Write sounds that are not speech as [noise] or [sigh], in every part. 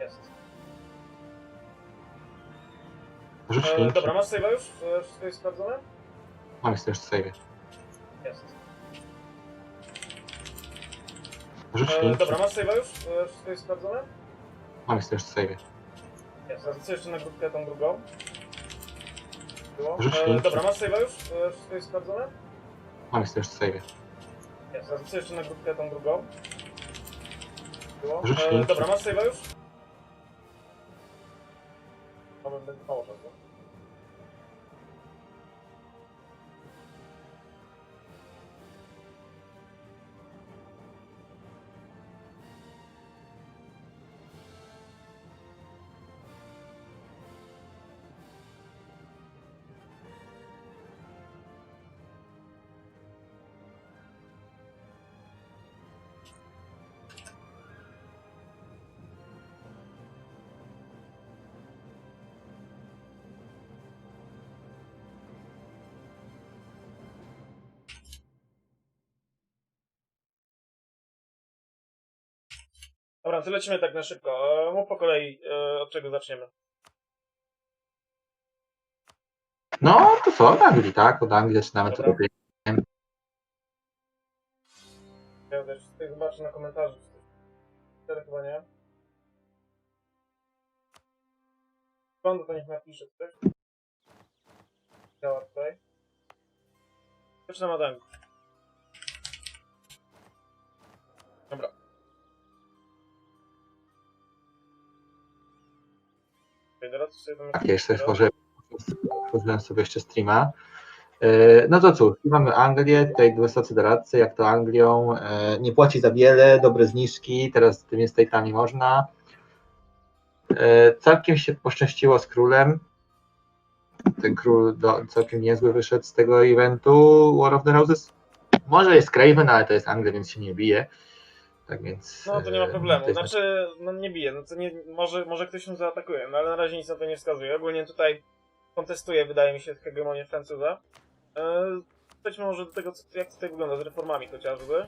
Jest. Rzuć E, dobra, masz save'a już? E, Wszystko jest sprawdzone? Mam jeszcze save. Jest. Rzuć E, dobra, masz save'a już? E, Wszystko jest sprawdzone? Mam jeszcze save. Jest. Co jeszcze na grupkę tą drugą? Było? Rzuć E, dobra, masz save'a już? E, Wszystko jest sprawdzone? Mam jeszcze save. Jest. Co jeszcze na grupkę tą drugą? Było? Rzuć E, dobra, masz save'a już? Mamy będzie mało czasu. Dobra, to lecimy tak na szybko. Mów po kolei, e, od czego zaczniemy. No, to co? Od Anglii, tak? Od Anglii zaczynamy Dobra. lepiej. Ja też tutaj zobaczę na komentarzu. coś- Cztery chyba nie. Skąd to niech napisze ktoś. Działa tutaj. Zaczynam od Anglii. Dobra. Tak, jeszcze może otworzyłem sobie jeszcze streama. E, No to cóż, mamy Anglię, tutaj wysocy doradcy, jak to Anglią, e, nie płaci za wiele, dobre zniżki, teraz z tymi estate'ami można. E, Całkiem się poszczęściło z królem. Ten król do, całkiem niezły wyszedł z tego eventu War of the Roses. Może jest Craven, ale to jest Anglia, więc się nie bije. Tak więc. No to nie ma e, problemu. Znaczy, no nie bije, no to nie, może, może ktoś ją zaatakuje, no ale na razie nic na to nie wskazuje. Ogólnie tutaj kontestuje, wydaje mi się, hegemonię Francuza. Eee, Przejdźmy może do tego, co, jak tutaj wygląda z reformami chociażby.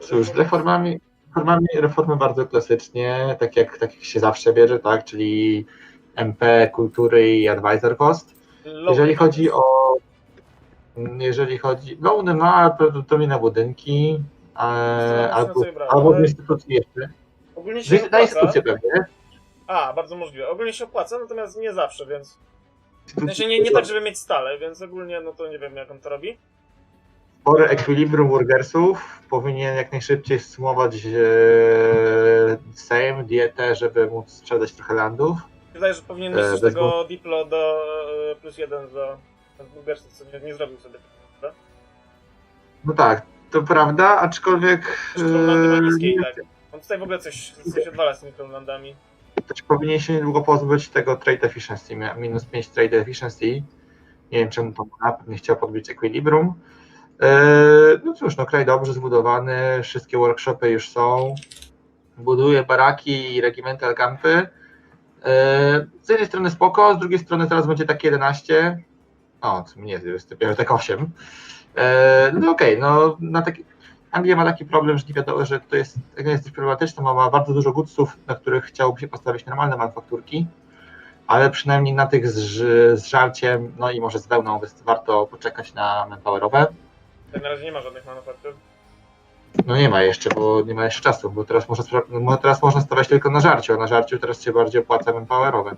Cóż, reformami, reformami reformy bardzo klasycznie, tak jak, tak jak się zawsze bierze, tak, czyli MP, kultury i advisor cost. Jeżeli chodzi o jeżeli chodzi, no one ma prawdopodobnie na budynki, e, albo, albo w instytucje jeszcze. Ogólnie się Na opłaca. instytucje pewnie. A, bardzo możliwe. Ogólnie się opłaca, natomiast nie zawsze, więc... Sensie nie, nie tak, żeby mieć stale, więc ogólnie no to nie wiem jak on to robi. Spore ekwilibrium burgersów powinien jak najszybciej sumować e, Sejm, dietę, żeby móc sprzedać trochę landów. Wydaje, że powinien E, mieć bez tego Diplo do e, plus jeden za za burgersów, co nie, nie zrobił sobie. prawda? No tak, to prawda, aczkolwiek Kronlandy ma niskie i tak. On tutaj w ogóle coś, coś odwala z tymi Kronlandami. też powinien się niedługo pozbyć tego trade efficiency, minus 5 trade efficiency. Nie wiem czemu to ma, pewnie chciał podbić equilibrium. E, No cóż, no kraj dobrze zbudowany, wszystkie workshopy już są. Buduje baraki i regimental campy. E, Z jednej strony spoko, z drugiej strony teraz będzie takie 11. O, nie, jest dopiero tak 8. E, No okej, no na taki, Anglia ma taki problem, że nie wiadomo, że to jest, jak jest dość problematyczne, bo ma bardzo dużo goodsów, na których chciałoby się postawić normalne manufakturki, ale przynajmniej na tych z, z żarciem, no i może z wełną warto poczekać na manpowerowe. Tak na razie nie ma żadnych manufaktur. No nie ma jeszcze, bo nie ma jeszcze czasu, bo teraz można, teraz można stawiać tylko na żarciu, a na żarciu teraz się bardziej opłaca manpowerowe.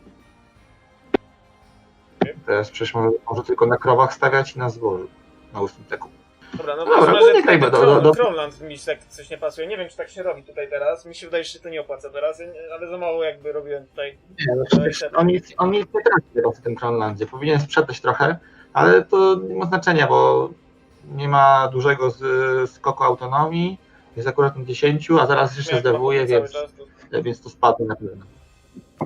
Teraz przecież może, może tylko na krowach stawiać i na zbożu, na ustępku. Dobra, no w Dobra, każdym no razie nie graj, ten bo do- do- do- Kronland mi tak coś nie pasuje. Nie wiem, czy tak się robi tutaj teraz. Mi się wydaje, że się to nie opłaca teraz, ale za mało jakby robiłem tutaj. Nie, no on nic, on nic nie traci teraz w tym Kronlandzie. Powinien sprzedać trochę, ale to nie ma znaczenia, bo nie ma dużego z, skoku autonomii. Jest akurat na 10, a zaraz jeszcze zdewuje, więc, to więc to spadnie na pewno.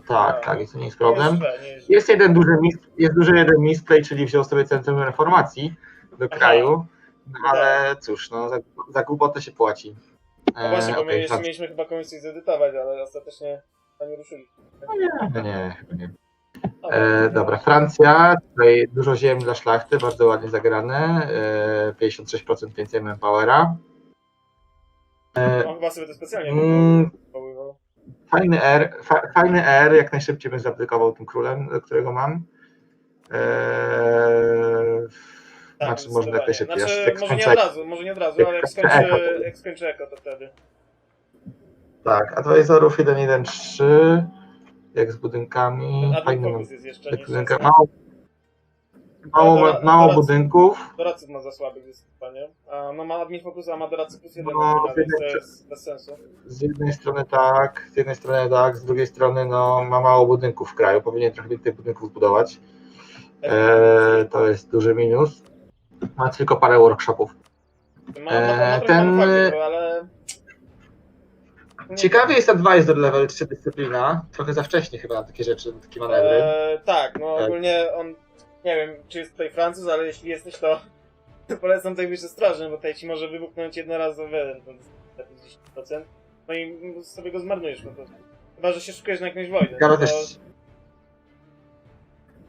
Tak, tak, jest to nie jest problem. Nie jest źle, nie jest źle. Jest jeden duży mis, jest duży jeden misplay, czyli wziął sobie Centrum Reformacji do Aha. kraju, no, ale cóż, no, za, za głupotę się płaci. No właśnie, bo my okej, jeszcze tak. mieliśmy chyba coś zedytować, ale ostatecznie to nie ruszyli. No nie, no nie, chyba nie. Dobra. E, dobra, Francja, tutaj dużo ziem dla szlachty, bardzo ładnie zagrane, e, 56% więcej manpowera. On chyba sobie to specjalnie Mm. Fajny R, fa, fajny R, jak najszybciej bym zaaplikował tym królem, którego mam. Eee, Tak, znaczy, można jak zdecydowanie. najszybciej. Znaczy, jak może nie skończę- od razu, może nie od razu, jak ale jak skończę skończy, Echo, to- jak skończy Eko, to wtedy. Tak, advisorów 1, 1, 3, jak z budynkami. Fajny Focus jest jeszcze jak niż budynka, mało, mało, Dora- mało budynków. Doradców ma za słabych zdecydowanie. A no ma admin focus, a ma doradcy plus jeden, No, no, więc to jest bez sensu. Z jednej strony tak, z jednej strony tak, z drugiej strony no, ma mało budynków w kraju. Powinien trochę więcej budynków zbudować. Eee, to jest duży minus. Ma tylko parę workshopów. Ma, trochę ten- manufaktur, ale... Nie Ciekawy jest advisor level 3 dyscyplina. Trochę za wcześnie chyba na takie rzeczy, na takie manewry. E, tak, no Tak. ogólnie on, nie wiem czy jest tutaj Francuz, ale jeśli jesteś to polecam tutaj być ostrożny, bo tutaj ci może wybuchnąć jednorazowy to jest 10%, no i sobie go zmarnujesz po prostu. Chyba, że się szukujesz na jakąś wojnę. Ciekawe no to, też,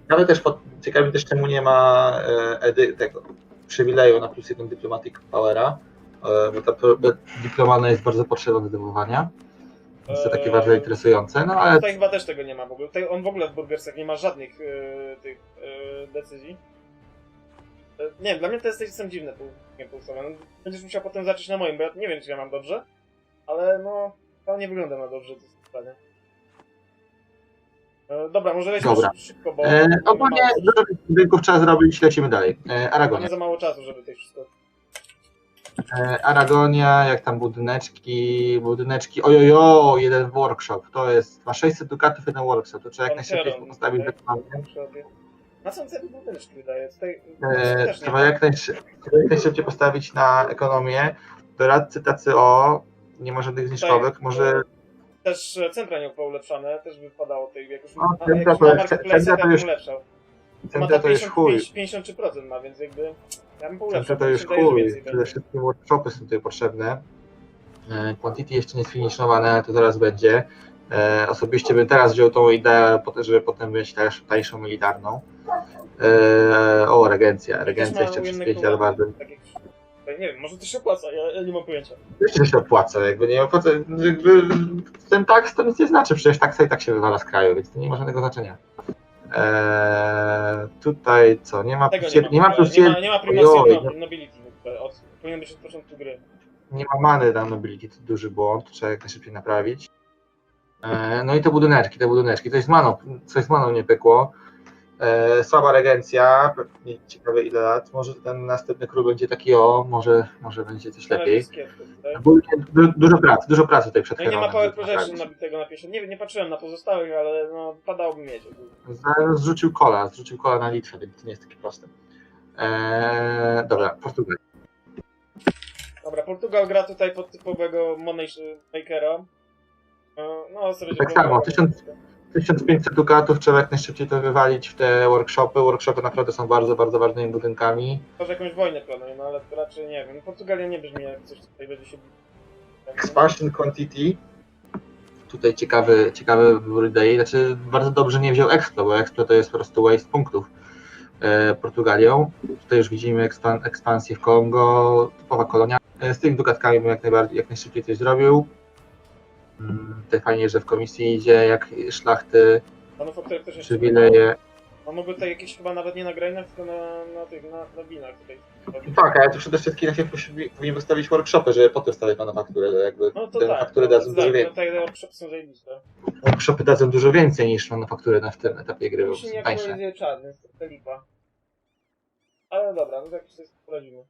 ciekawe też, pod, ciekawe też czemu nie ma e, edy, tego przywileju na plus jeden Diplomatic Powera, e, bo ta dyplomana jest bardzo potrzebna do zdobywania. Jest to takie bardzo interesujące, no ale Tutaj chyba też tego nie ma w ogóle. Tutaj on w ogóle w Burgersach nie ma żadnych e, tych e, decyzji. E, nie wiem, dla mnie to jest system dziwny pół, nie pulsowe. No, będziesz musiał potem zacząć na moim, bo ja nie wiem, czy ja mam dobrze, ale no, to nie wygląda na dobrze to. E, dobra, może lećmy Dobra. szyb- szybko, bo e, ogólnie mało- budynków trzeba zrobić, lecimy dalej. E, mamy Aragonia. za mało czasu, żeby tutaj wszystko... E, Aragonia, jak tam budyneczki, budyneczki, ojojo, jeden workshop, to jest, ma 600 dukatów, jeden workshop, to trzeba jak najszybciej postawić wykonanie. Na co budyneczki wydaje? Tutaj E, trzeba jak, najszybciej postawić na ekonomię. Doradcy tacy o, nie ma żadnych zniżkowych, może Też e, centra nie poulepszane, też by wpadało tutaj, jak już, No, centra jak już jest- marketplace, to już- centra to jest chuj. 55, 53% ma, więc jakby ja bym że chuj. więcej Przede wszystkim workshopy są tutaj potrzebne. E, Quantity jeszcze nie sfiniszowane, ale to zaraz będzie. E, Osobiście bym teraz wziął tą ideę, żeby potem mieć też tańszą militarną. E, O, regencja. Regencja jeszcze przez ujemne 5 koła, lat bardzo. Nie wiem, może to się opłaca, ja, nie mam pojęcia. Oczywiście, się opłaca, jakby nie opłaca, ten taks to nic nie znaczy, przecież taksa i tak się wywala z kraju, więc to nie ma żadnego znaczenia. Eee, tutaj co, nie ma Tego plus nie, ma, nie ma plus nie ma, nie ma ojoj, no, nobility, od, powinien być od początku gry. nie ma many na nobility, to duży błąd, trzeba jak najszybciej naprawić. Eee, no i te budyneczki, te budyneczki, coś z maną, coś z maną nie pykło. Eee, słaba regencja, pewnie ciekawe ile lat, może ten następny król będzie taki o, może, może będzie coś lepiej. tutaj. Du- Dużo pracy, dużo pracy tutaj przed No nie ma power projection nabitego na 50. Nie, nie patrzyłem na pozostałych, ale no padałoby mieć. Zrzucił kola, zrzucił kola na Litwę, więc to nie jest takie proste. Eee, dobra, Portugalia. Dobra, Portugal gra tutaj pod typowego Moneymakera. E, No, sobie Tak samo, 1000 1500 dukatów trzeba jak najszybciej to wywalić w te workshopy. Workshopy naprawdę są bardzo, bardzo ważnymi budynkami. Może jakąś wojnę planuję, no ale to raczej nie wiem. Portugalia nie brzmi jak coś tutaj będzie się... Expansion Quantity. Tutaj ciekawy, ciekawy wybór idei. Znaczy bardzo dobrze nie wziął Explo, bo Explo to jest po prostu waste punktów e, Portugalią. Tutaj już widzimy ekspan, ekspansję w Kongo, typowa kolonia. E, z tymi dukatkami bym jak najbardziej, jak najszybciej coś zrobił. Tutaj fajnie, że w komisji idzie jak szlachty, Manufaktury też jeszcze... przywileje. On mógłby tutaj jakieś chyba nawet nie na grainach, tylko na, na tych, na, na winach tutaj. Tak, ale to przede wszystkim najpierw musi- powinien wystawić workshopy, żeby potem stawiać manufakturę, że jakby No to te tak, manufaktury no, dadzą dużo tak, więcej. no tutaj workshopy są zajebiste. Workshopy dadzą dużo więcej niż manufaktury na w tym etapie gry, bo Musi są nie tańsze. aktualizuje czar, więc to lipa. Ale dobra, no tak sobie poradzimy.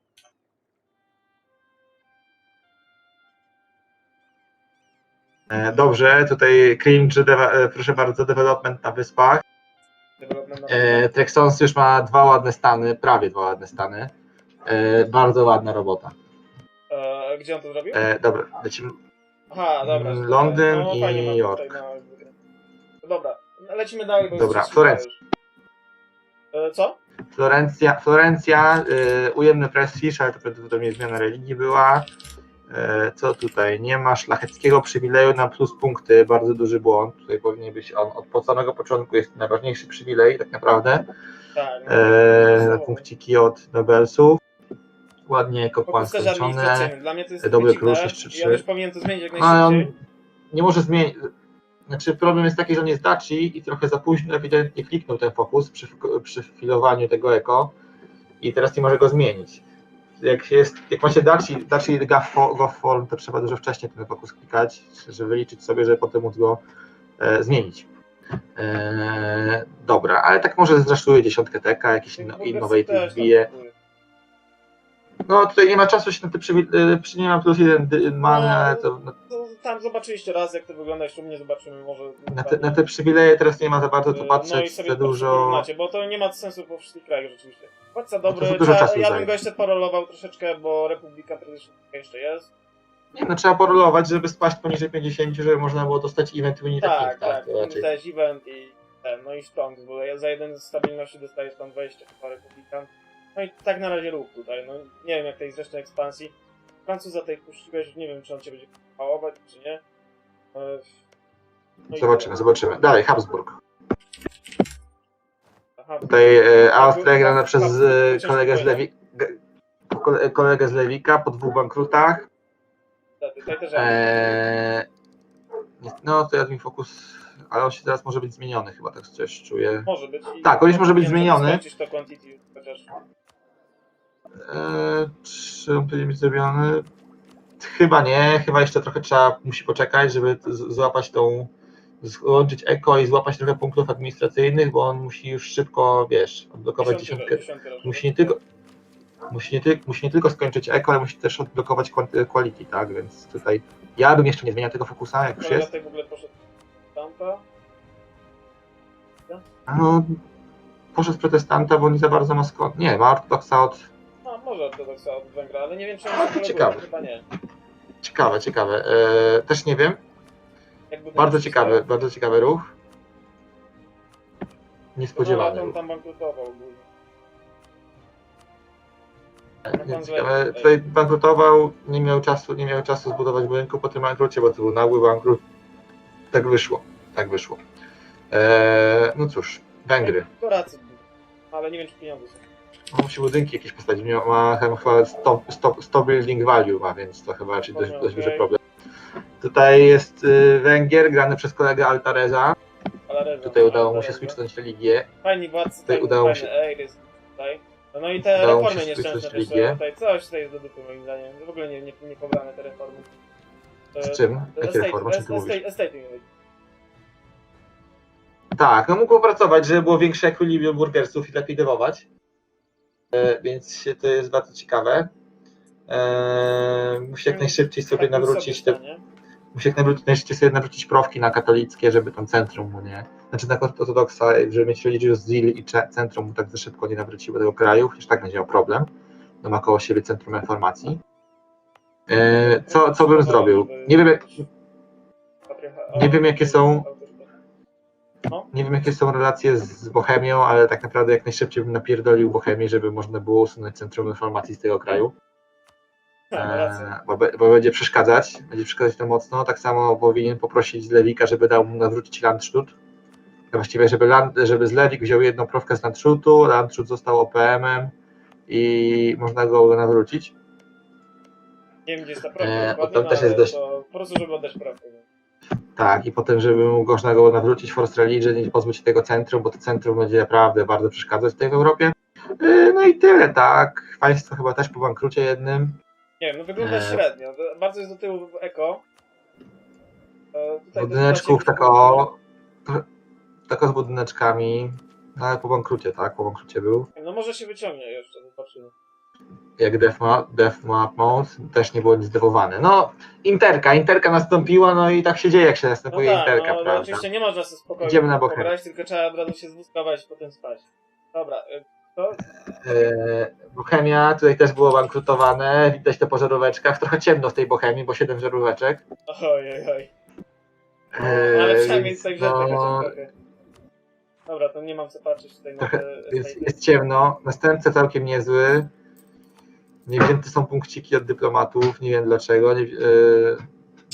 Dobrze, tutaj cringe, e, proszę bardzo, development na wyspach. E, Trexons już ma dwa ładne stany, prawie dwa ładne stany. E, bardzo ładna robota. e, Gdzie on to zrobił? E, dobra, lecimy. Aha, dobra. Mm, Londyn tutaj- i mam York. tutaj No Dobra, no lecimy dalej, bo Dobra, Florencja. E, Co? Florencja, Florencja e, ujemny prestiż, ale to prawdopodobnie zmiana religii była. E, co tutaj? Nie ma szlacheckiego przywileju na plus punkty, bardzo duży błąd. Tutaj powinien być on od samego początku, jest najważniejszy przywilej tak naprawdę. Tak. e, punkciki od Nobelsów. ładnie też skończone. Dla mnie to jest Dobry dziwne. klucz, 6-3-3. Ja też powinien to zmienić jak No, najszybciej. nie może zmienić. Znaczy problem jest taki, że on jest daci i trochę za późno ewidentnie kliknął ten fokus przy, przy filowaniu tego eko i teraz nie może go zmienić. Jak, jest, jak macie daci, daci go form, to trzeba dużo wcześniej ten fokus klikać, żeby liczyć sobie, żeby potem móc go e, zmienić. E, dobra, ale tak może zresztuje dziesiątkę teka, jakiś inno, Burgersy innovative kupuję. No tutaj nie ma czasu się na te e, przy nie mam plus jeden mamy, No. ale to no, To Tam zobaczyliście raz, jak to wygląda, jeszcze u mnie zobaczymy może. na, te, na te przywileje teraz nie ma za bardzo co Yy, patrzeć, no i sobie za dużo. porównacie, bo to nie ma sensu po wszystkich krajach rzeczywiście. Władca dobry, dużo trzeba, czasu ja bym go jeszcze porolował troszeczkę, bo Republika tradycyjnie jeszcze jest. Nie, no trzeba porolować, żeby spaść poniżej 50, żeby można było dostać event Unity Tak, King, tak, to raczej. też event i ten, no i stąd, bo ja za jeden z stabilności dostajesz tam 20 chyba Republikan. No i tak na razie rób tutaj, no nie wiem jak tej zresztą ekspansji. Francuza tej puściłeś, nie wiem czy on cię będzie pałować, czy nie. No Zobaczymy, zobaczymy. Dalej, Habsburg. Aha, Tutaj e, Austria grana przez e, kolegę z. Lewi, kole- kolegę z Lewika po dwóch bankrutach. Tak, Tutaj też E, no to ja mi fokus, ale on się teraz może być zmieniony chyba, tak coś czuję. może być. Tak, on już może być zmieniony. Skończyć to quantity, chociaż E, czy on powinien być zrobiony? Chyba nie, chyba jeszcze trochę trzeba, musi poczekać, żeby złapać tą, złączyć eko i złapać trochę punktów administracyjnych, bo on musi już szybko, wiesz, odblokować dziesiątkę. Musi nie tylko, musi nie, ty, musi nie tylko skończyć eko, ale musi też odblokować quality, tak, więc tutaj ja bym jeszcze nie zmieniał tego fokusa, jak już Kolega jest. tutaj w ogóle poszedł Tampa. No, poszedł z protestanta, bo nie za bardzo ma skąd, nie, ma ortodoksa od, No, może ortodoksa od Węgra, ale nie wiem czy on się koleguje, Ciekawe. Chyba nie. ciekawe, ciekawe, e, też nie wiem, Jakby bardzo ten ciekawy, bardzo ciekawy ruch. No, Niespodziewany on ruch. tam bankrutował ogólnie. Więc ciekawe, tutaj bankrutował, nie miał czasu, nie miał czasu zbudować budynku po tym bankrucie, bo to był nagły bankrut. Tak wyszło, tak wyszło. Eee, no cóż, Węgry. To racji. Ale nie wiem czy pieniądze są. On musi budynki jakieś postawić, ma, ma chyba stop, stop, stop building value ma, więc to chyba raczej dość, dość duży problem. Tutaj jest y, Węgier, grany przez kolegę Altareza. Tutaj udało mu się switchnąć religię. Fajni władcy, Tutaj udało się- tutaj. No, no i te Udało reformy nieszczęsne też religię. tutaj. Coś tutaj jest do dupy moim zdaniem. W ogóle nie, nie, nie pobrane te reformy. Z czym? Jakie estate- reformy? Czym ty mówisz? estate. Tak, no mógł opracować, żeby było większe equilibrium burgersów i lepiej dewować. E, więc to jest bardzo ciekawe. E, musi jak najszybciej sobie Tak nawrócić te, musi jak najszybciej sobie nawrócić profki na katolickie, żeby tam centrum mu nie. Znaczy na ortodoksa, żeby mieć religious zeal i centrum mu tak za szybko nie nawróciło tego kraju, chociaż tak będzie miał problem. No ma koło siebie centrum informacji. E, co, co bym zrobił? Nie wiem, jak, nie wiem, jakie są- autorytet. Nie wiem, jakie są relacje z Bohemią, ale tak naprawdę jak najszybciej bym napierdolił Bohemię, żeby można było usunąć centrum informacji z tego kraju. E, bo, bo będzie przeszkadzać, będzie przeszkadzać to mocno. Tak samo powinien poprosić z Lewika, żeby dał mu nawrócić Landshut. Właściwie, żeby, Land, żeby z Lewik wziął jedną profkę z Landshutu, Landshut został OPM-em i można go nawrócić. Nie wiem, gdzie jest ta prawda, E, dokładnie, to no, też jest dość- Po prostu, żeby oddać prawdę. Tak, i potem, żeby można go nawrócić Force Religion i pozbyć się tego centrum, bo to centrum będzie naprawdę bardzo przeszkadzać tutaj w Europie. E, No i tyle, tak. Państwo chyba też po bankrucie jednym. Nie wiem, no wygląda E. średnio. Bardzo jest do tyłu eko. E, tutaj Budyneczków tak o, tak o z budyneczkami, no ale po bankrucie, tak, po bankrucie był. No może się wyciągnie jeszcze, zobaczymy. Jak Def Map, Mode, też nie było nic zdewowane. No, Interka, Interka nastąpiła, no i tak się dzieje, jak się No następuje tak, Interka, no, no prawda? oczywiście nie można sobie spokojnie Idziemy na Bochemię. pograć, tylko trzeba od razu się zwózkować i potem spać. Dobra, to E, Bohemia, tutaj też było bankrutowane, widać to po żaróweczkach, trochę ciemno w tej Bohemii, bo 7 żaróweczek. ojej, oj. E, Ale przynajmniej tutaj wrzęta no. Dobra, to nie mam co patrzeć tutaj na te jest, jest ciemno, następca całkiem niezły. Nie wzięte są punkciki od dyplomatów, nie wiem dlaczego, nie, e,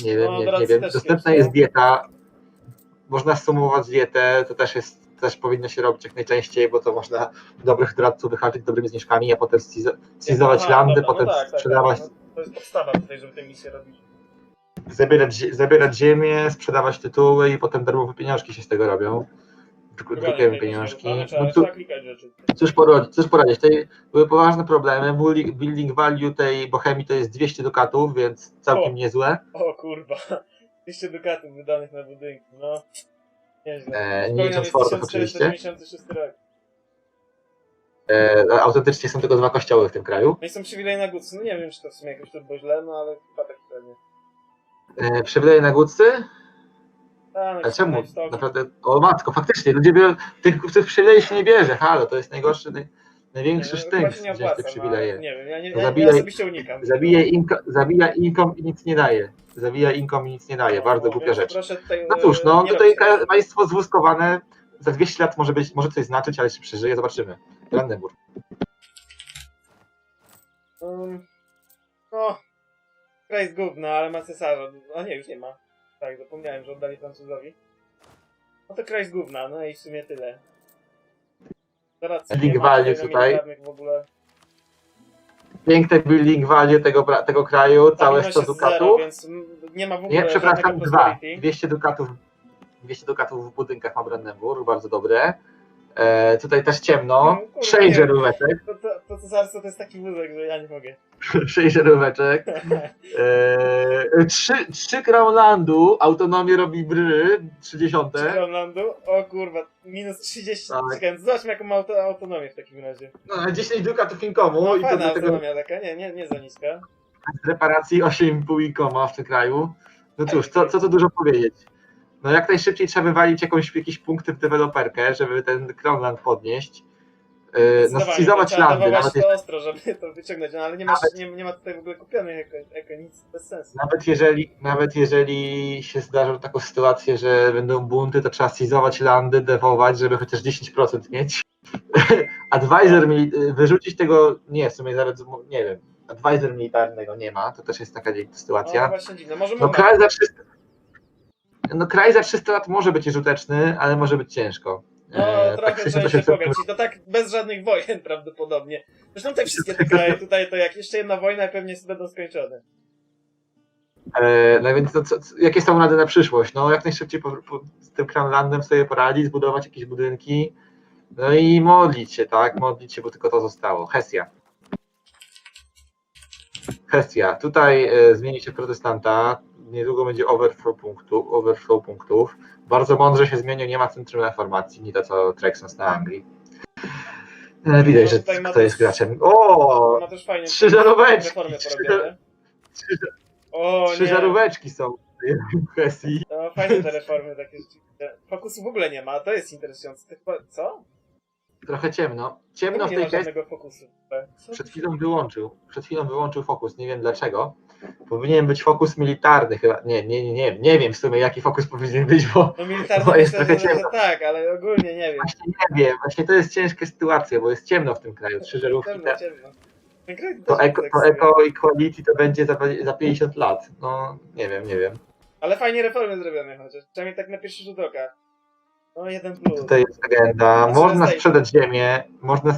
nie wiem, No, nie, nie wiem. Dostępna jest, no. dieta, można sumować dietę, to też jest też powinno się robić jak najczęściej, bo to można dobrych doradców wyhaczyć dobrymi zniżkami, a potem schizo- schizować Aha, landy, dobra, potem no tak, sprzedawać, tak, no, to jest podstawa tutaj, żeby tę misję robić. zabierać, zabierać ziemię, sprzedawać tytuły i potem darmowe pieniążki się z tego robią. Drukujemy pieniążki. No rzeczy. cóż, poradzić, cóż poradzić, tutaj były poważne problemy, building value tej Bohemii to jest 200 dukatów, więc całkiem O. niezłe. O kurwa, [laughs] 200 dukatów wydanych na budynki, no. Nieźle. E, nie licząc fortów oczywiście. 1496 rok. E, autentycznie są tylko dwa kościoły w tym kraju. No i są przywileje na Gucy, no nie wiem czy to w sumie jakoś turbo źle, no ale chyba tak pewnie. E, przywileje na Gucy? A, no A i czemu? na Istoku. Naprawdę, o matko, faktycznie, ludzie biorą, tych, tych przywilei się nie bierze, halo, to jest najgorszy, naj, największy Nie, no, sztynk, się nie wziąć te no, przywileje. ale Nie wiem, ja, nie, ja, zabijaj- ja osobiście unikam. Zabija inko, zabija inkom i nic nie daje. Zabija inkom i nic nie daje, No, bardzo no, głupia rzecz. Tutaj, No cóż, no e, tutaj państwo zwózkowane za 200 lat może być, może coś znaczyć, ale czy przeżyje, zobaczymy. Brandenburg. Um, no, kraj gówno, ale ma cesarza. A nie, już nie ma. Tak, zapomniałem, że oddali Francuzowi. No to kraj jest gówna, no i w sumie tyle. Zaraz ma value tutaj w ogóle. Piękne building value tego, bra- tego kraju, całe Stabilność 100 jest zero, dukatów. więc nie ma w ogóle Nie, przepraszam, żadnego dwa. prosperity. 200 dukatów, 200 dukatów w budynkach ma Brandenburg, bardzo dobre. E, tutaj też ciemno, No, kurwa, 6 nie. żaróweczek, To, to, to cesarstwo to jest taki wózek, że ja nie mogę. [laughs] 6 żaróweczek. [laughs] E, 3, 3 Crownlandu, autonomię robi bry, 30. Landu. O kurwa, minus 30 Tak. Zobaczmy jaką ma auto, autonomię w takim razie. No, a 10 dukatów inkomu No i to fajna do tego autonomia taka, nie, nie, nie za niska. z reparacji 8,5 inkoma w tym kraju. No cóż, co, co tu dużo powiedzieć. No jak najszybciej trzeba wywalić jakąś, jakieś punkty w deweloperkę, żeby ten Crownland podnieść. E, No trzeba landy, nawet, jest, ostro, żeby to wyciągnąć, no ale nie, masz, Nawet- nie, nie ma tutaj w ogóle kupionych jako, jako nic, bez sensu. nawet, jeżeli, nawet jeżeli się zdarzą taką sytuację, że będą bunty, to trzeba schizować landy, dewować, żeby chociaż 10% mieć. [laughs] Advisor, mili- wyrzucić tego, nie, w sumie zaraz, nie wiem, advisor militarnego nie ma, to też jest taka No sytuacja. właśnie dziwne, może No moment. kraj za 300, no kraj za 300 lat może być użyteczny, ale może być ciężko. No E, trochę tak się 6800 pograć i to tak bez żadnych wojen prawdopodobnie. Zresztą te wszystkie te kraje tutaj, to jak jeszcze jedna wojna pewnie będą skończone. E, no więc no, co, jakie są rady na przyszłość? No jak najszybciej po, po, z tym Crownlandem sobie poradzić, zbudować jakieś budynki, no i modlić się, tak? Modlić się, bo tylko to zostało. Hesja. Hesja. Tutaj e, zmieni się protestanta. Niedługo będzie overflow, punktu, overflow punktów. Bardzo mądrze się zmienił, nie ma centrum reformacji, nie to co Trexons na Anglii. E, widać, No, że tutaj ma kto jest graczem. O! Ma też fajnie Trzy żaróweczki, trzy- żaróweczki są w Hesji. no, fajne te reformy takie rzeczywiście. Fokusu w ogóle nie ma, to jest interesujące. Co? Trochę ciemno. Ciemno w tej kwestii. Przed chwilą wyłączył. Przed chwilą wyłączył fokus. Nie wiem dlaczego. Powinien być fokus militarny chyba. Nie, nie, nie, nie, nie wiem w sumie jaki fokus powinien być, bo No militarny Bo jest myślę, trochę że, że ciemno. tak, ale ogólnie nie wiem. właśnie nie wiem. Właśnie to jest ciężka sytuacja, bo jest ciemno w tym kraju. Trzy żarówki. Ciemno, Te, ciemno. Ten kraj to, eko, tak to. Eco Equality to będzie za, za 50 lat. No nie wiem, nie wiem. Ale fajnie reformy zrobione chociaż. Przynajmniej tak na pierwszy rzut oka. No jeden plus. Tutaj jest agenda. Znaczy, Można sprzedać ziemię. Można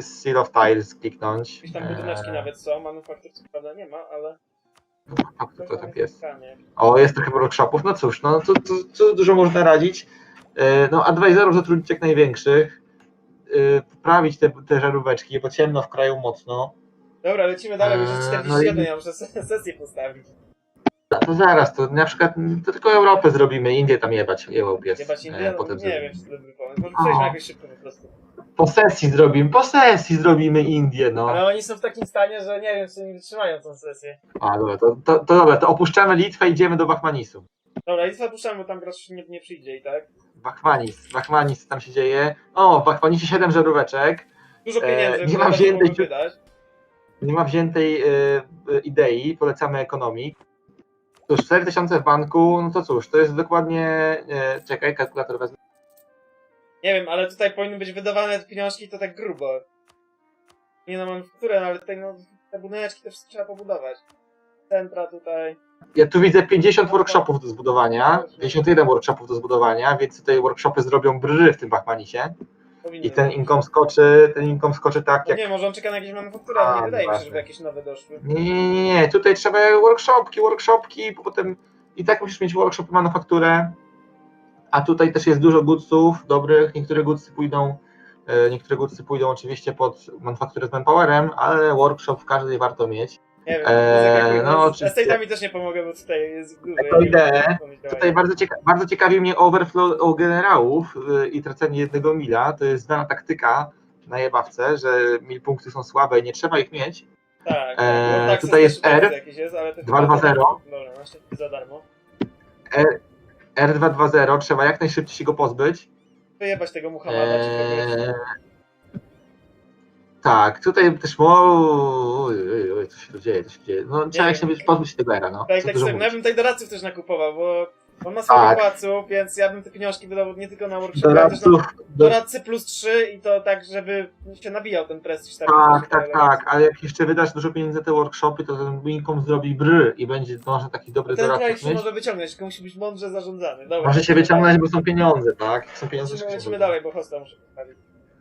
Seal, of Tiles kliknąć. Jakieś tam budyneczki Eee, nawet są, manufaktur co prawda nie ma, ale... a kto to tak jest? O, jest trochę workshopów, no cóż, no co, co, co dużo można radzić. E, No, advisorów zatrudnić jak największych, e, poprawić te, te żaróweczki, bo ciemno w kraju mocno. Dobra, lecimy dalej, bo już Eee, 41, no i- ja muszę se- sesję postawić. To zaraz, to na przykład to tylko Europę zrobimy, Indię tam jebać, jełop jest. Jebać E, Indię? No, potem nie zrobimy. wiem, czy to dobry pomysł. Może przejdźmy jakoś szybko po prostu. Po sesji zrobimy, po sesji zrobimy Indię, no. Ale oni są w takim stanie, że nie wiem, czy nie wytrzymają tą sesję. A dobra, to, to, to dobra, to opuszczamy Litwę i idziemy do Bachmanisu. Dobra, Litwę puszczamy, bo tam gracz nie, nie przyjdzie i tak. Bachmanis, Bachmanis, tam się dzieje? O, w Bachmanisie 7 żaróweczek. Dużo Eee, pieniędzy, nie które mam będą wziętej nie ma wziętej y, y, idei, polecamy ekonomii. Cóż, 4000 w banku, no to cóż, to jest dokładnie, y, czekaj, kalkulator wezmę. Nie wiem, ale tutaj powinny być wydawane te pieniążki to tak grubo. Nie no, mam które, ale tutaj no, te budyneczki to wszystko trzeba pobudować. centra tutaj. Ja tu widzę 50 workshopów do zbudowania, 51 workshopów do zbudowania, więc tutaj workshopy zrobią bryry w tym Bachmanisie. I ten income skoczy, ten income skoczy tak No jak... nie, może on czeka na jakieś A, nie wydaje mi się, żeby jakieś nowe doszły. Nie, nie, nie, nie, tutaj trzeba workshopki, workshopki, bo potem i tak musisz mieć workshop i manufakturę, a tutaj też jest dużo goodsów dobrych, niektóre goodsy pójdą, e, niektóre goodsy pójdą oczywiście pod manufakturę z manpowerem, ale workshop w każdej warto mieć. Nie wiem, Eee, eee, no oczywiście. estate'ami też nie pomogę, bo tutaj jest dużo. Nie ideę. Tutaj bardzo, cieka bardzo ciekawi mnie overflow o generałów y, i tracenie jednego mila. To jest znana taktyka na jebawce, że mil punkty są słabe i nie trzeba ich mieć. Tak, Eee, tak tutaj jest też R, Jakieś jest, ale to 220. Dobra, za darmo. R220 trzeba jak najszybciej się go pozbyć. Wyjebać tego Muhammada czy kogoś. Tak, tutaj też mo... Oj, oj, co się tu dzieje, co się dzieje. No trzeba się pozbyć się tego era, no. Tak, tak sobie, no ja bym tutaj doradców też nakupował, bo on ma swoich Tak. płaców, więc ja bym te pieniążki wydał nie tylko na workshop, ale też na Doradców, do... doradcy plus 3 i to tak, żeby się nabijał ten prestiż. Tak, tak, tak, ale jak jeszcze wydasz dużo pieniędzy na te workshopy, to ten income zrobi bry i będzie można taki dobry Ten doradców się mieć. może wyciągnąć, tylko musi być mądrze zarządzany. Dobra, Może się wyciągnąć, bo są pieniądze, tak? Są pieniądze. Lecimy, dalej, bo hosta muszę postawić.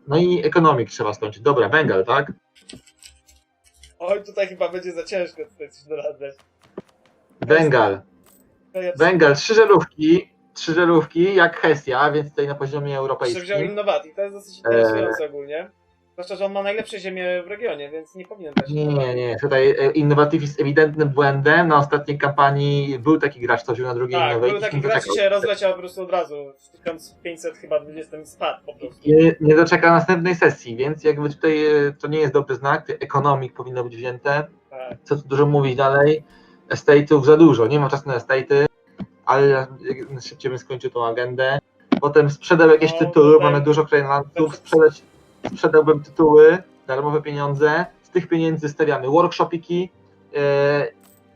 No i ekonomik trzeba skończyć. Dobra, Bengal, tak? Oj, tutaj chyba będzie za ciężko tutaj coś doradzać. Ja Bengal, trzy żelówki, trzy żelówki jak Hesja, więc tutaj na poziomie jeszcze wziął europejskim. Innowati, to jest dosyć Eee. interesujące ogólnie. Zwłaszcza, że on ma najlepsze ziemie w regionie, więc nie powinien dać. Nie, nie, nie. Tutaj e, Innovative jest ewidentnym błędem. Na ostatniej kampanii był taki gracz, kto wziął na drugiej Tak, był taki gracz i się rozleciał po prostu od razu. W 1500 chyba 20 spadł po prostu. nie, nie doczeka następnej sesji, więc jakby tutaj e, to nie jest dobry znak. Ekonomik powinno być wzięte. Tak. co tu dużo mówić dalej, estate'ów za dużo, nie ma czasu na estate'y, ale szybciej bym skończył tą agendę. Potem sprzedał jakieś No, tytuły, mamy dużo Krainlandów, tak. sprzedać, sprzedałbym tytuły, darmowe pieniądze, z tych pieniędzy stawiamy workshopiki, e,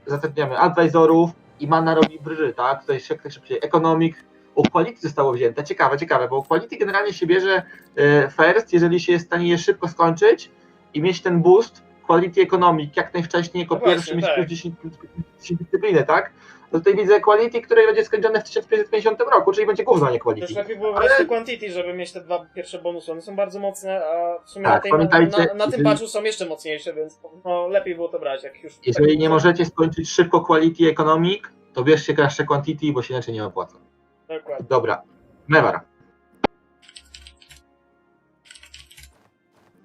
zatrudniamy advisorów i mana robi bryży, tak, tutaj się jak najszybciej economic, u quality zostało wzięte, ciekawe, ciekawe, bo u quality generalnie się bierze e, first, jeżeli się jest w stanie je szybko skończyć i mieć ten boost, quality economic jak najwcześniej jako No właśnie, pierwszy mieć tak. plus 10, plus 10 dyscypliny, tak? To tutaj widzę quality, które będzie skończone w 1550 roku, czyli będzie gówno, nie Też quality. lepiej było Ale- brać te quantity, żeby mieć te dwa pierwsze bonusy. One są bardzo mocne, a w sumie Tak, na, tej, pamiętajcie, na, na tym patchu są jeszcze mocniejsze, więc no, lepiej było to brać, jak już... Jeżeli tak nie możecie skończyć szybko quality economic, to bierzcie jeszcze quantity, bo się inaczej nie opłaca. Dokładnie. Dobra, Mewar.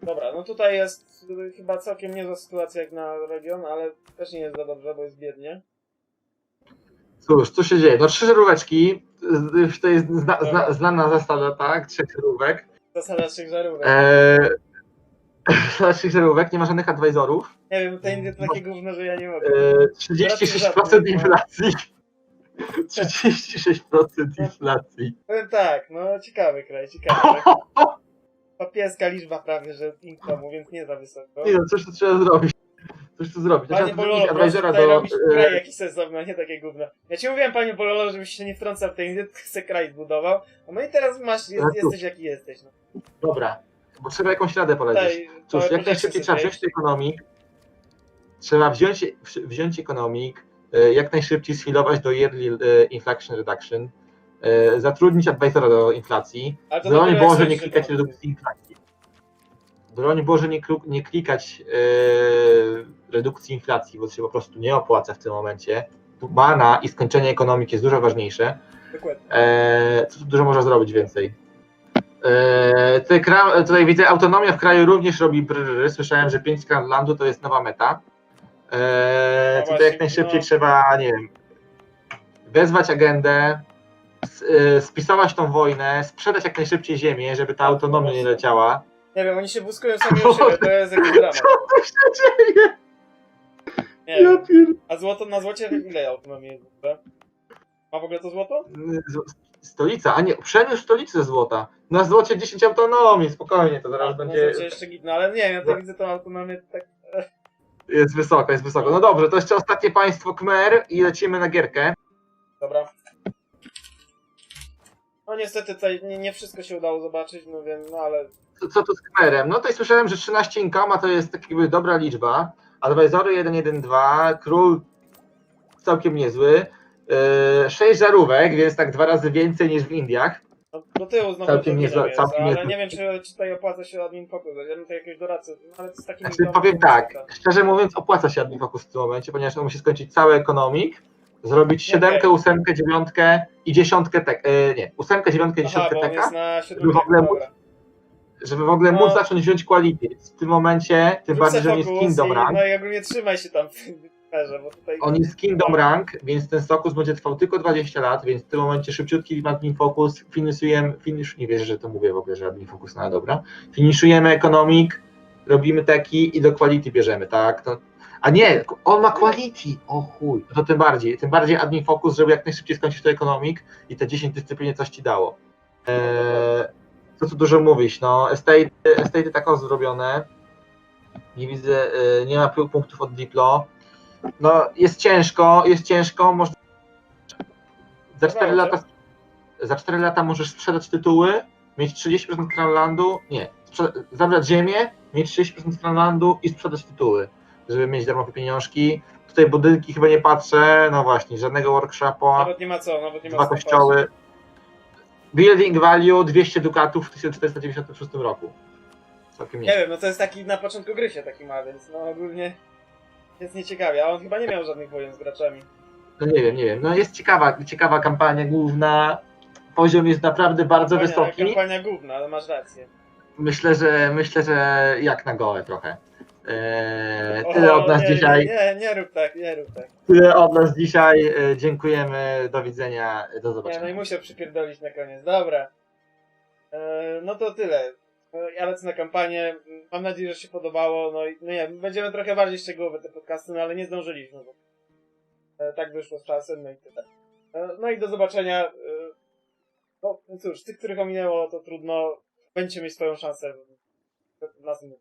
Dobra, no tutaj jest chyba całkiem niezła sytuacja jak na region, ale też nie jest za dobrze, bo jest biednie. Cóż, co się dzieje? No trzy żaróweczki, to jest zna, zna, znana zasada, tak? Trzech żarówek. Zasada trzech żarówek. Eee, [laughs] zasada trzech żarówek, nie ma żadnych advisorów. Nie wiem, to takie gówno, że ja nie mogę. Eee, 36% inflacji. [laughs] 36% inflacji. Tak, no ciekawy kraj, ciekawy. [laughs] Papieska liczba prawie, że inkomu, więc nie za wysoko. Nie no, coś tu trzeba zrobić. Coś tu zrobić. Panie Bololo, proszę tutaj do... robić kraj eee, jakiś sensowny, a nie takie gówno. Ja ci mówiłem, panie Bololo, żebyś się nie wtrącał w tej Indie, tylko se kraj zbudował. No i teraz masz, jest, No jesteś jaki jesteś. No. Dobra, bo trzeba jakąś radę polecić. Cóż, całe jak najszybciej trzeba wziąć ekonomik, trzeba wziąć, wziąć ekonomik, e, jak najszybciej sfilować do yearly e, inflation reduction, e, zatrudnić advisora do inflacji, broń Boże nie klikać redukcji inflacji. Broń Boże nie, nie klikać e, redukcji inflacji, bo to się po prostu nie opłaca w tym momencie. Mana i skończenie ekonomiki jest dużo ważniejsze. Dokładnie. E, co tu dużo można zrobić więcej? E, tutaj, tutaj widzę, autonomia w kraju również robi brrr. Słyszałem, że 5 kran landu to jest nowa meta. E, No tutaj właśnie, jak najszybciej no. trzeba, nie wiem, wezwać agendę, spisować tą wojnę, sprzedać jak najszybciej ziemię, żeby ta autonomia nie leciała. Nie wiem, oni się buskują sami o siebie, to jest jakiś dramat. [laughs] Co się dzieje? Nie Ja wiem. pier... A złoto na złocie ile autonomii jest w ogóle? Ma w ogóle to złoto? Z- Stolica, a nie, przeniósł stolicę złota. Na złocie 10 autonomii, spokojnie, to zaraz A, będzie... Na złocie jeszcze git, no ale nie ja tak widzę tą autonomię tak... Jest wysoko, jest wysoko. No dobrze, to jeszcze ostatnie państwo Khmer i lecimy na gierkę. Dobra. No niestety tutaj nie, nie wszystko się udało zobaczyć, no wiem, no ale... Co, co tu z Khmerem? No tutaj słyszałem, że 13 inkama to jest tak jakby dobra liczba. Advisory 1, 1, 2, król całkiem niezły. Yy, sześć żarówek, więc tak dwa razy więcej niż w Indiach. No, do tyłu znowu Całkiem to niezła- jest, całkiem ale niezła. nie wiem, czy, czy tutaj opłaca się admin focus, ja bym tutaj jakiegoś doradcę, no, ale z takimi... Znaczy, domami powiem tak, szczerze mówiąc, opłaca się admin focus w tym momencie, ponieważ on musi skończyć cały ekonomik, zrobić Nie siódemkę, ósemkę, dziewiątkę i dziesiątkę tek, e, nie, ósemkę, dziewiątkę, Aha, dziesiątkę on teka, żeby w ogóle móc żeby w ogóle No. móc zacząć wziąć quality. W tym momencie, tym Zrób bardziej, że on jest Kingdom i, Rank, No i ogólnie trzymaj się tam w sferze, bo tutaj... on jest Kingdom Rank, więc ten Sokus będzie trwał tylko 20 lat, więc w tym momencie szybciutki admin focus, finisujemy, finish, nie wierzę, że to mówię w ogóle, że admin focus, no dobra, finiszujemy ekonomik, robimy taki i do quality bierzemy, tak? To, a nie, on ma quality, o chuj, to tym bardziej, tym bardziej admin focus, żeby jak najszybciej skończyć to ekonomik i te 10 dyscyplin coś ci dało. Eee, co tu dużo mówić, no, estate, estate tak zrobione, nie widzę, e, nie ma punktów od Diplo, no jest ciężko, jest ciężko, można za 4 Udało się. lata za 4 lata możesz sprzedać tytuły, mieć 30% Crownlandu, nie, zabrać ziemię, mieć 30% Crownlandu i sprzedać tytuły, żeby mieć darmowe pieniążki. Tutaj budynki chyba nie patrzę, no właśnie, żadnego workshopa, Nawet nie ma co, nawet nie ma dwa co kościoły. Building value 200 dukatów w 1496 roku. Całkiem Nie nie. wiem, no to jest taki na początku gry się taki ma, więc no ogólnie jest nieciekawie, a on chyba nie miał żadnych wojen z graczami. No nie wiem, nie wiem. No jest ciekawa, ciekawa kampania główna. Poziom jest naprawdę bardzo Kampania, wysoki. kampania główna, ale masz rację. Myślę, że myślę, że jak na gołe trochę. Eee, tyle od nas nie, dzisiaj. Nie, nie, rób tak, nie rób tak. Tyle od nas dzisiaj. E, dziękujemy. Do widzenia. Do Nie, no i zobaczenia. musiał przypierdolić na koniec. Dobra. E, no to tyle. Ja lecę na kampanię. Mam nadzieję, że się podobało. No i no nie będziemy trochę bardziej szczegółowe te podcasty, no ale nie zdążyliśmy, bo tak wyszło z czasem, no i tyle. No i do zobaczenia. No cóż, tych, których ominęło, to trudno. Będziecie mieć swoją szansę w, w następnym